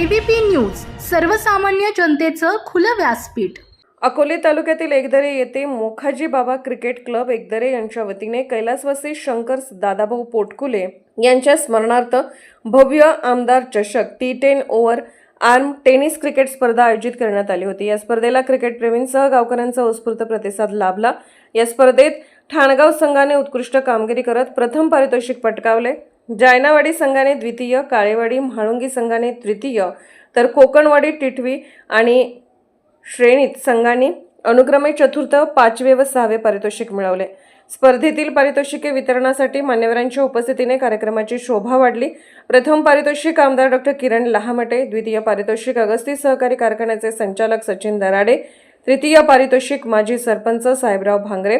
ABP News सर्वसामान्य जनतेचं खुलं व्यासपीठ. अकोले तालुक्यातील एकदरे येथे मोखाजी बाबा क्रिकेट क्लब एकदरे यांच्या वतीने कैलासवासी शंकर दादाभाऊ पोटकुले यांच्या स्मरणार्थ भव्य आमदार चषक T ten over arm tennis cricket स्पर्धा आयोजित करण्यात आली होती. या स्पर्धेला क्रिकेटप्रेमींसह गावकऱ्यांचा उत्स्फूर्त प्रतिसाद लाभला. या स्पर्धेत ठाणगाव संघाने उत्कृष्ट कामगिरी करत प्रथम पारितोषिक पटकावले. जायनावाडी संघाने द्वितीय काळेवाडी म्हाळुंगी संघाने तृतीय तर कोकणवाडी टिटवी आणि श्रेणीत संघांनी अनुक्रमे चतुर्थ पाचवे व सहावे पारितोषिक मिळवले. स्पर्धेतील पारितोषिके वितरणासाठी मान्यवरांच्या उपस्थितीने कार्यक्रमाची शोभा वाढली. प्रथम पारितोषिक आमदार डॉक्टर किरण लहामटे द्वितीय पारितोषिक अगस्ती सहकारी कारखान्याचे संचालक सचिन दराडे तृतीय पारितोषिक माजी सरपंच साहेबराव भांगरे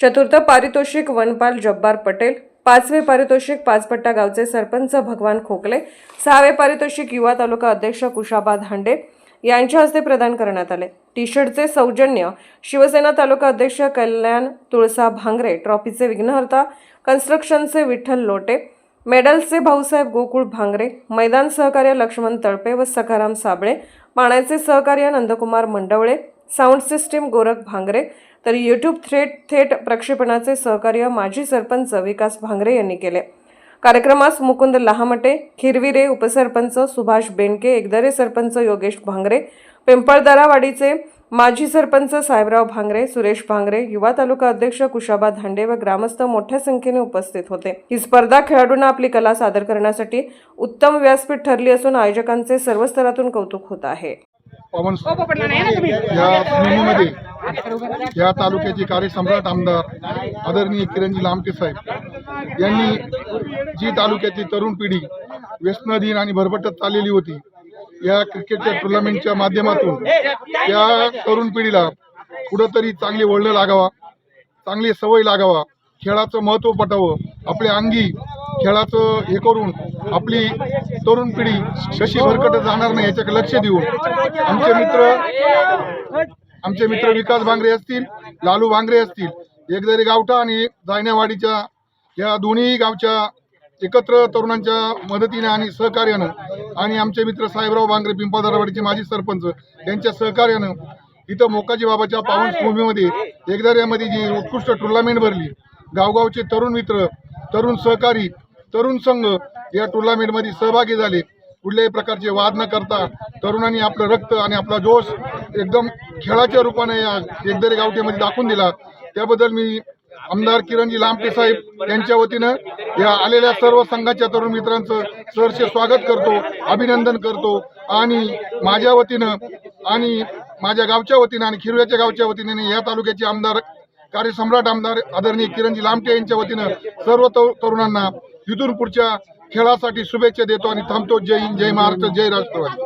चतुर्थ पारितोषिक वनपाल जब्बार पटेल पाचवे पारितोषिक पाचपट्टा गावचे सरपंच भगवान खोकले सहावे पारितोषिक युवा तालुका अध्यक्ष कुशाबा धांडे यांच्या हस्ते प्रदान करण्यात आले. टी शर्टचे सौजन्य शिवसेना तालुका अध्यक्ष कल्याण तुळसा भांगरे ट्रॉफीचे विघ्नहर्ता कन्स्ट्रक्शनचे विठ्ठल लोटे मेडल्सचे भाऊसाहेब गोकुळ भांगरे मैदान सहकार्य लक्ष्मण तळपे व सखाराम साबळे पाण्याचे सहकार्य नंदकुमार मंडवळे साऊंड सिस्टीम गोरख भांगरे. तर यूट्यूब थेट थेट प्रक्षेपणाचे सहकार्य माजी सरपंच विकास भांगरे यांनी केले. कार्यक्रमास मुकुंद लहामटे खिरविरे उपसरपंच सुभाष बेंडके एकदरे सरपंच योगेश भांगरे पिंपळदरावाडीचे माजी सरपंच साहेबराव भांगरे सुरेश भांगरे युवा तालुका अध्यक्ष कुशाबा धांडे व ग्रामस्थ मोठ्या संख्येने उपस्थित होते. ही स्पर्धा खेळाडूंना आपली कला सादर करण्यासाठी उत्तम व्यासपीठ ठरली असून आयोजकांचे सर्व स्तरातून कौतुक होत आहे. पवन या भूमीमध्ये या तालुक्याचे कार्यसम्राट आमदार आदरणीय किरणजी लामटे साहेब. यांनी जी तालुक्याची तरुण पिढी व्यसनाधीन आणि भरभटत चाललेली होती या क्रिकेटच्या टुर्नामेंटच्या माध्यमातून त्या तरुण पिढीला कुठंतरी चांगली वळणं लागावा चांगली सवय लागावा खेळाचं महत्त्व पटावं आपल्या अंगी खेळाचं हे करून आपली तरुण पिढी कशी भरकटत जाणार नाही याच्याकडे लक्ष देऊन आमचे मित्र आमचे मित्र विकास भांगरे असतील लालू भांगरे असतील एकदरी गावठा आणि जायण्यावाडीच्या या दोन्ही गावच्या एकत्र तरुणांच्या मदतीने आणि सहकार्यानं आणि आमचे मित्र साहेबराव भांगरे पिंपळदरावाडीचे माजी सरपंच यांच्या सहकार्यानं इथं मोकाजी बाबाच्या पावनभूमीमध्ये एकदाऱ्यामध्ये जी उत्कृष्ट टुर्नामेंट भरली. गावगावचे तरुण मित्र तरुण सहकारी तरुण संघ या टुर्नामेंटमध्ये सहभागी झाले. कुठल्याही प्रकारचे वाद न करता तरुणांनी आपलं रक्त आणि आपला जोश एकदम खेळाच्या रूपाने या एकदरी गावठीमध्ये दाखवून दिला. त्याबद्दल मी आमदार किरणजी लांबटे साहेब यांच्या वतीनं या आलेल्या सर्व संघाच्या तरुण मित्रांचं सरसे स्वागत करतो अभिनंदन करतो आणि माझ्या वतीनं आणि माझ्या गावच्या वतीनं आणि खिरव्याच्या गावच्या वतीने या तालुक्याचे आमदार कार्यसम्राट आमदार आदरणीय किरणजी लांबटे यांच्या वतीनं सर्व तरुणांना इथून पुढच्या खेळासाठी शुभेच्छा देतो आणि थांबतो. जय हिंद जय महाराष्ट्र जय राष्ट्रवादी.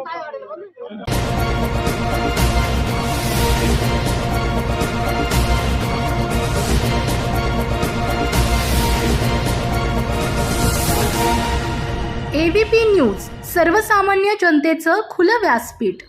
एबीपी न्यूज सर्वसामान्य जनतेचं खुलं व्यासपीठ.